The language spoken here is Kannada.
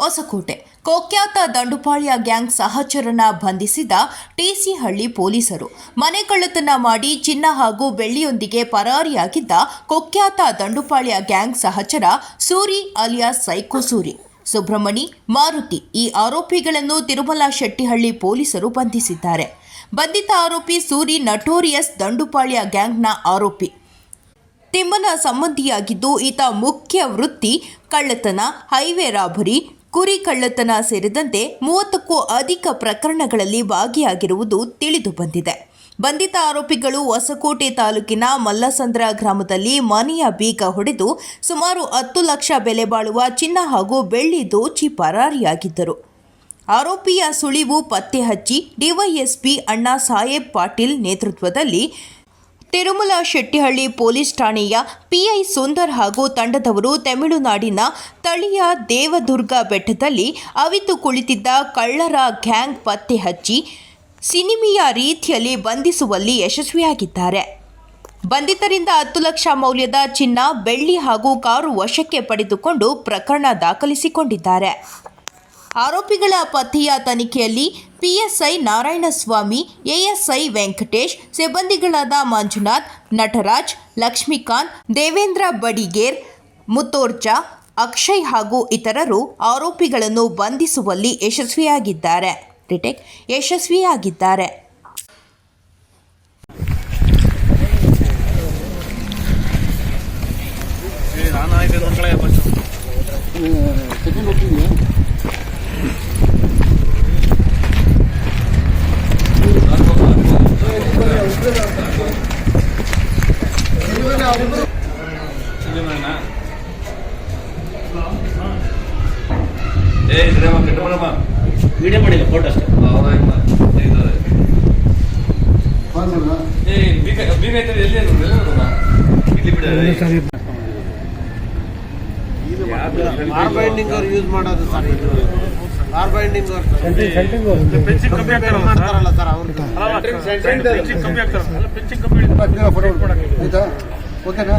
ಹೊಸಕೋಟೆ. ಕುಖ್ಯಾತ ದಂಡುಪಾಳ್ಯ ಗ್ಯಾಂಗ್ ಸಹಚರನ ಬಂಧಿಸಿದ ಟಿಸಿಹಳ್ಳಿ ಪೊಲೀಸರು. ಮನೆ ಕಳ್ಳತನ ಮಾಡಿ ಚಿನ್ನ ಹಾಗೂ ಬೆಳ್ಳಿಯೊಂದಿಗೆ ಪರಾರಿಯಾಗಿದ್ದ ಕುಖ್ಯಾತ ದಂಡುಪಾಳ್ಯ ಗ್ಯಾಂಗ್ ಸಹಚರ ಸೂರಿ ಅಲಿಯಾಸ್ ಸೈಕೋ ಸೂರಿ. ಸುಬ್ರಹ್ಮಣಿ, ಮಾರುತಿ ಈ ಆರೋಪಿಗಳನ್ನು ತಿರುಮಲ ಶೆಟ್ಟಿಹಳ್ಳಿ ಪೊಲೀಸರು ಬಂಧಿಸಿದ್ದಾರೆ. ಬಂಧಿತ ಆರೋಪಿ ಸೂರಿ ನಟೋರಿಯಸ್ ದಂಡುಪಾಳ್ಯ ಗ್ಯಾಂಗ್ನ ಆರೋಪಿ. ತಿಮ್ಮನ ಸಂಬಂಧಿಯಾಗಿದ್ದು ಈತ ಮುಖ್ಯ ವೃತ್ತಿ, ಕಳ್ಳತನ, ಹೈವೇ ರಾಬರಿ ಕುರಿ ಕಳ್ಳತನ ಸೇರಿದಂತೆ ಮೂವತ್ತಕ್ಕೂ ಅಧಿಕ ಪ್ರಕರಣಗಳಲ್ಲಿ ಭಾಗಿಯಾಗಿರುವುದು ತಿಳಿದು ಬಂದಿದೆ. ಬಂಧಿತ ಆರೋಪಿಗಳು ಹೊಸಕೋಟೆ ತಾಲೂಕಿನ ಮಲ್ಲಸಂದ್ರ ಗ್ರಾಮದಲ್ಲಿ ಮನೆಯ ಬೀಗ ಹೊಡೆದು ಸುಮಾರು ಹತ್ತು ಲಕ್ಷ ಬೆಲೆ ಬಾಳುವ ಚಿನ್ನ ಹಾಗೂ ಬೆಳ್ಳಿ ದೋಚಿ ಪರಾರಿಯಾಗಿದ್ದರು. ಆರೋಪಿಯ ಸುಳಿವು ಪತ್ತೆ ಹಚ್ಚಿ ಡಿವೈಎಸ್ಪಿ ಅಣ್ಣಾ ಸಾಹೇಬ್ ಪಾಟೀಲ್ ನೇತೃತ್ವದಲ್ಲಿ ತಿರುಮಲ ಶೆಟ್ಟಿಹಳ್ಳಿ ಪೊಲೀಸ್ ಠಾಣೆಯ ಪಿಐ ಸುಂದರ್ ಹಾಗೂ ತಂಡದವರು ತಮಿಳುನಾಡಿನ ತಳಿಯ ದೇವದುರ್ಗ ಬೆಟ್ಟದಲ್ಲಿ ಅವಿತು ಕುಳಿತಿದ್ದ ಕಳ್ಳರ ಗ್ಯಾಂಗ್ ಪತ್ತೆ ಹಚ್ಚಿ ಸಿನಿಮಿಯ ರೀತಿಯಲ್ಲಿ ಬಂಧಿಸುವಲ್ಲಿ ಯಶಸ್ವಿಯಾಗಿದ್ದಾರೆ. ಬಂಧಿತರಿಂದ ಹತ್ತು ಲಕ್ಷ ಮೌಲ್ಯದ ಚಿನ್ನ, ಬೆಳ್ಳಿ ಹಾಗೂ ಕಾರು ವಶಕ್ಕೆ ಪಡೆದುಕೊಂಡು ಪ್ರಕರಣ ದಾಖಲಿಸಿಕೊಂಡಿದ್ದಾರೆ. ಆರೋಪಿಗಳ ಪತ್ತೆಯ ತನಿಖೆಯಲ್ಲಿ ಪಿಎಸ್ಐ ನಾರಾಯಣಸ್ವಾಮಿ, ಎಎಸ್ಐ ವೆಂಕಟೇಶ್, ಸಿಬ್ಬಂದಿಗಳಾದ ಮಂಜುನಾಥ್, ನಟರಾಜ್, ಲಕ್ಷ್ಮೀಕಾಂತ್, ದೇವೇಂದ್ರ ಬಡಿಗೇರ್ ಮುತ್ತೋರ್ಜಾ ಅಕ್ಷಯ್ ಹಾಗೂ ಇತರರು ಆರೋಪಿಗಳನ್ನು ಬಂಧಿಸುವಲ್ಲಿ ಯಶಸ್ವಿಯಾಗಿದ್ದಾರೆ. ರಿಟೇಕ್ ಯಶಸ್ವಿಯಾಗಿದ್ದಾರೆ. ಆಯ್ತು ಮಕ್ಕಳೇ ಬಂದು ಸೆಕೆಂಡ್ ಹೋಗ್ತಿದ್ಯಾ ಏ ಇದ್ರಮ್ಮ ಕೆಟ್ಟ ಮಾಡಮ್ಮ ವಿಡಿಯೋ ಮಾಡಿಲ್ಲ ಫೋಟೋ ಅಷ್ಟೇ ಹೌದಾಯ್ತು ಇದು ಪಾರ್ಸಲ್ಲ ಏ ಬೀಗ ಬೀಗ ಐತೆ ಎಲ್ಲಿ ಅದು ಎಲ್ಲಿ ಅದು ಇಲ್ಲಿ ಬಿಡ ಆರ್ ಬೈಂಡಿಂಗ್ ಅವ್ರು ಯೂಸ್ ಮಾಡೋದು ಸರ್ ಇದು ಆರ್ ಬೈಂಡಿಂಗ್ ಅವ್ರು ಪೆನ್ಸಿಲ್ ಕಮ್ಮಿ ಆಗ್ತಾರಲ್ಲ ಮಾಡ್ತಾರಲ್ಲ ಸರ್ ಅವ್ರದ್ದು ಪೆನ್ಸಿಲ್ ಕಮ್ಮಿ ಆಗ್ತಾರಲ್ಲ ಪೆನ್ಸಿಲ್ ಕಮ್ಮಿ ಫೋಟೋ ಆಯ್ತಾ ఓకేనా?